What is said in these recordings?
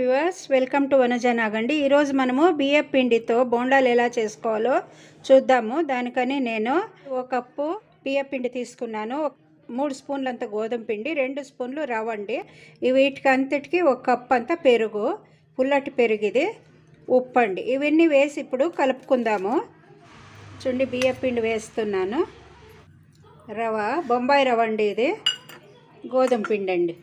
Viewers welcome to వనజనాగండి ఈరోజు మనము బియ్యం పిండితో బోండాలు ఎలా చేసుకోవాలో చూద్దాము. దానికని నేను ఒక కప్పు బియ్యం పిండి తీసుకున్నాను. ఒక- మూడు స్పూన్లంత గోధుమ పిండి రెండు స్పూన్లు రవ్వండి వీటికి అంతటికి ఒక కప్ అంత పెరుగు పుల్లటి పెరుగు ఇది ఇవన్నీ వేసి ఇప్పుడు కలుపుకుందాము. చూడండి బియ్యం పిండి వేస్తున్నాను. రవ బొంబాయి రవ అండి ఇది. గోధుమ పిండి అండి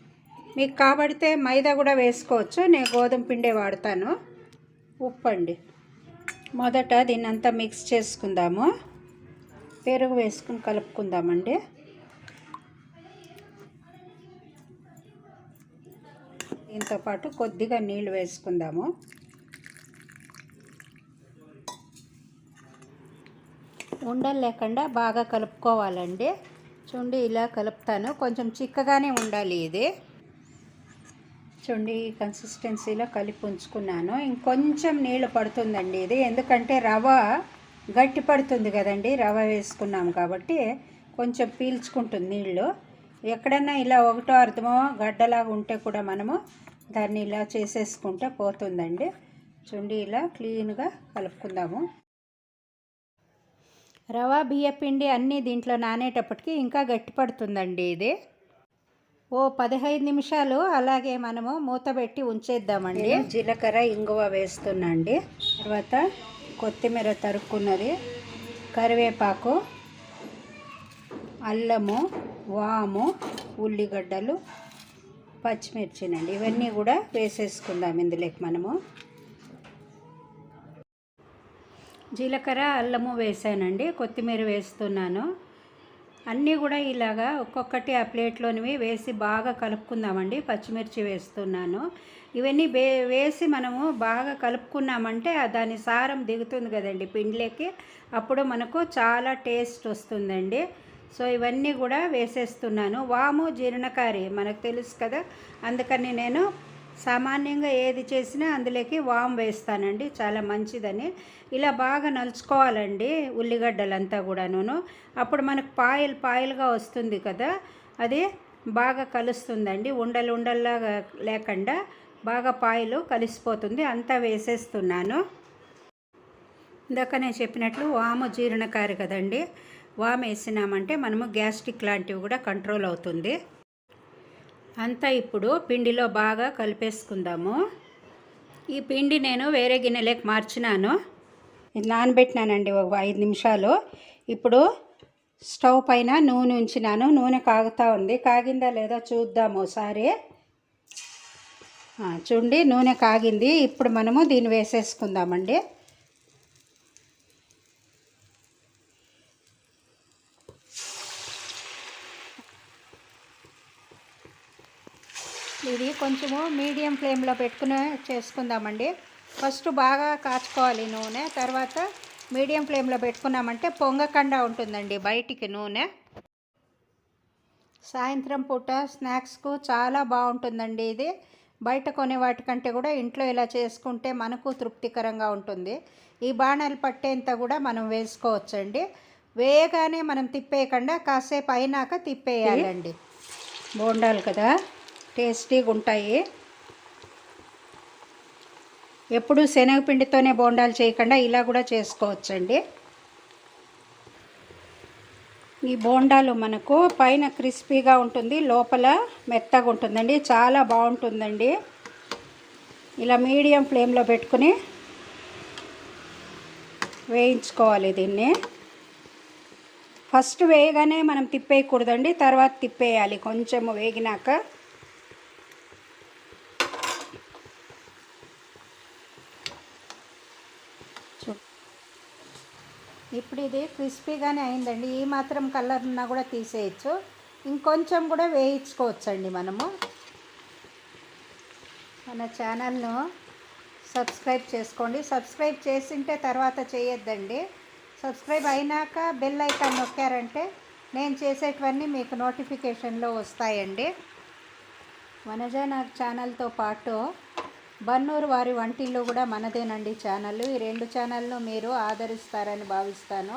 మీకు కాబడితే మైదా కూడా వేసుకోవచ్చు. నేను గోధుమ పిండే వాడతాను. ఉప్పు అండి మొదట దీన్నంతా మిక్స్ చేసుకుందాము. పెరుగు వేసుకుని కలుపుకుందామండి. దీంతో పాటు కొద్దిగా నీళ్ళు వేసుకుందాము. ఉండలు లేకుండా బాగా కలుపుకోవాలండి. చూడండి ఇలా కలుపుతాను. కొంచెం చిక్కగానే ఉండాలి ఇది. చూడండి ఈ కన్సిస్టెన్సీలో కలిపి ఉంచుకున్నాను. ఇంకొంచెం నీళ్ళు పడుతుందండి ఇది. ఎందుకంటే రవ గట్టి పడుతుంది కదండి. రవ వేసుకున్నాం కాబట్టి కొంచెం పీల్చుకుంటుంది నీళ్ళు. ఎక్కడన్నా ఇలా ఒకటో అర్థమో గడ్డలాగా ఉంటే కూడా మనము దాన్ని ఇలా చేసేసుకుంటే పోతుందండి. చూడండి ఇలా క్లీన్గా కలుపుకుందాము. రవ బియ్య పిండి అన్నీ దీంట్లో నానేటప్పటికి ఇంకా గట్టి పడుతుందండి ఇది. ఓ పదహైదు నిమిషాలు అలాగే మనము మూత పెట్టి ఉంచేద్దామండి. జీలకర్ర ఇంగువ వేస్తున్నా అండి తర్వాత కొత్తిమీర తరుక్కున్నది కరివేపాకు అల్లము వాము ఉల్లిగడ్డలు పచ్చిమిర్చినండి. ఇవన్నీ కూడా వేసేసుకుందాం ఇందులోకి మనము. జీలకర్ర అల్లము వేసానండి. కొత్తిమీర వేస్తున్నాను. అన్నీ కూడా ఇలాగా ఒక్కొక్కటి ఆ ప్లేట్లోనివి వేసి బాగా కలుపుకుందామండి. పచ్చిమిర్చి వేస్తున్నాను. ఇవన్నీ వే వేసి మనము బాగా కలుపుకున్నామంటే దాని సారం దిగుతుంది కదండి పిండిలోకి. అప్పుడు మనకు చాలా టేస్ట్ వస్తుందండి. సో ఇవన్నీ కూడా వేసేస్తున్నాను. వాము జీర్ణకారి మనకు తెలుసు కదా. అందుకని నేను సామాన్యంగా ఏది చేసినా అందులోకి వామ్ వేస్తానండి చాలా మంచిదని. ఇలా బాగా నలుచుకోవాలండి ఉల్లిగడ్డలంతా కూడాను అప్పుడు మనకు పాయలు పాయలుగా వస్తుంది కదా అది బాగా కలుస్తుందండి. ఉండలు ఉండల్లాగా లేకుండా బాగా పాయలు కలిసిపోతుంది. అంతా వేసేస్తున్నాను. ఇందాక నేను చెప్పినట్లు వాము జీర్ణకారి కదండి వాము వేసినామంటే మనము గ్యాస్ట్రిక్ లాంటివి కూడా కంట్రోల్ అవుతుంది. అంతా ఇప్పుడు పిండిలో బాగా కలిపేసుకుందాము. ఈ పిండి నేను వేరే గిన్నెలోకి మార్చినాను. ఇది నానబెట్టినానండి ఒక ఐదు నిమిషాలు. ఇప్పుడు స్టవ్ పైన నూనె ఉంచినాను. నూనె కాగుతూ ఉంది. కాగిందా లేదా చూద్దాము ఒకసారి చూడండి నూనె కాగింది. ఇప్పుడు మనము దీన్ని వేసేసుకుందామండి. ఇది కొంచెము మీడియం ఫ్లేమ్లో పెట్టుకుని చేసుకుందామండి. ఫస్ట్ బాగా కాచుకోవాలి నూనె తర్వాత మీడియం ఫ్లేమ్లో పెట్టుకున్నామంటే పొంగకుండా ఉంటుందండి బయటికి నూనె. సాయంత్రం పూట స్నాక్స్కు చాలా బాగుంటుందండి ఇది. బయట కొనే వాటికంటే కూడా ఇంట్లో ఇలా చేసుకుంటే మనకు తృప్తికరంగా ఉంటుంది. ఈ బాణాలు పట్టేంత కూడా మనం వేసుకోవచ్చండి. వేయగానే మనం తిప్పేయకుండా కాసేపు అయినాక తిప్పేయాలండి. బోండాలు కదా? టేస్టీగా ఉంటాయి. ఎప్పుడు శనగపిండితోనే బోండాలు చేయకుండా ఇలా కూడా చేసుకోవచ్చండి. ఈ బోండాలు మనకు పైన క్రిస్పీగా ఉంటుంది లోపల మెత్తగా ఉంటుందండి చాలా బాగుంటుందండి. ఇలా మీడియం ఫ్లేమ్లో పెట్టుకుని వేయించుకోవాలి దీన్ని. ఫస్ట్ వేయగానే మనం తిప్పేయకూడదండి తర్వాత తిప్పేయాలి కొంచెం వేగినాక. ఇప్పుడు ఇది క్రిస్పీగానే అయిందండి. ఈ మాత్రం కలర్ ఉన్నా కూడా తీసేయచ్చు. ఇంకొంచెం కూడా వేయించుకోవచ్చండి మనము. మన ఛానల్ను సబ్స్క్రైబ్ చేసుకోండి. సబ్స్క్రైబ్ చేసింటే తర్వాత చేయొద్దండి. సబ్స్క్రైబ్ అయినాక బెల్ ఐకాన్ నొక్కారంటే నేను చేసేటివన్నీ మీకు నోటిఫికేషన్లో వస్తాయండి. వనజ నాకు ఛానల్తో పాటు బన్నూరు వారి వంటిల్లు కూడా మనదేనండి ఛానల్. ఈ రెండు ఛానల్ను మీరు ఆదరిస్తారని భావిస్తాను.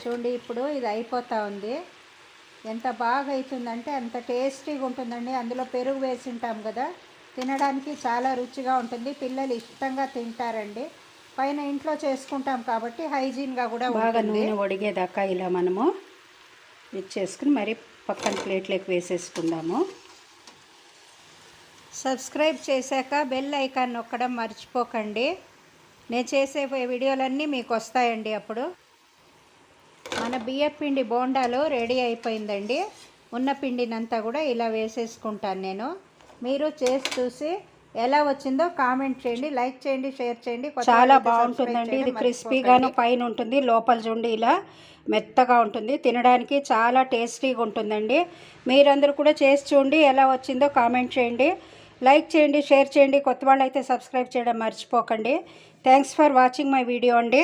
చూడండి ఇప్పుడు ఇది అయిపోతూ ఉంది. ఎంత బాగా అవుతుందంటే అంత టేస్టీగా ఉంటుందండి. అందులో పెరుగు వేసి ఉంటాం కదా తినడానికి చాలా రుచిగా ఉంటుంది. పిల్లలు ఇష్టంగా తింటారండి. పైన ఇంట్లో చేసుకుంటాం కాబట్టి హైజీన్గా కూడా బాగా నూనె ఒడిగేదాకా ఇలా మనము మిక్స్ చేసుకుని మరి పక్కన ప్లేట్లోకి వేసేసుకుందాము. సబ్స్క్రైబ్ చేశాక బెల్ ఐకాన్ నొక్కడం మర్చిపోకండి. నేను చేసే వీడియోలన్నీ మీకు వస్తాయండి అప్పుడు. మన బియ్య పిండి బోండాలు రెడీ అయిపోయిందండి. ఉన్న పిండినంతా కూడా ఇలా వేసేసుకుంటాను నేను. మీరు చేసి చూసి ఎలా వచ్చిందో కామెంట్ చేయండి లైక్ చేయండి షేర్ చేయండి. చాలా బాగుంటుందండి. ఇది క్రిస్పీగాను పైన ఉంటుంది లోపల చూడండి ఇలా మెత్తగా ఉంటుంది. తినడానికి చాలా టేస్టీగా ఉంటుందండి. మీరందరూ కూడా చేసి చూడండి ఎలా వచ్చిందో కామెంట్ చేయండి. లైక్ చేయండి షేర్ చేయండి కొత్త వాళ్ళు అయితే సబ్స్క్రైబ్ చేయడం మర్చిపోకండి. Thanks for watching my video అండి.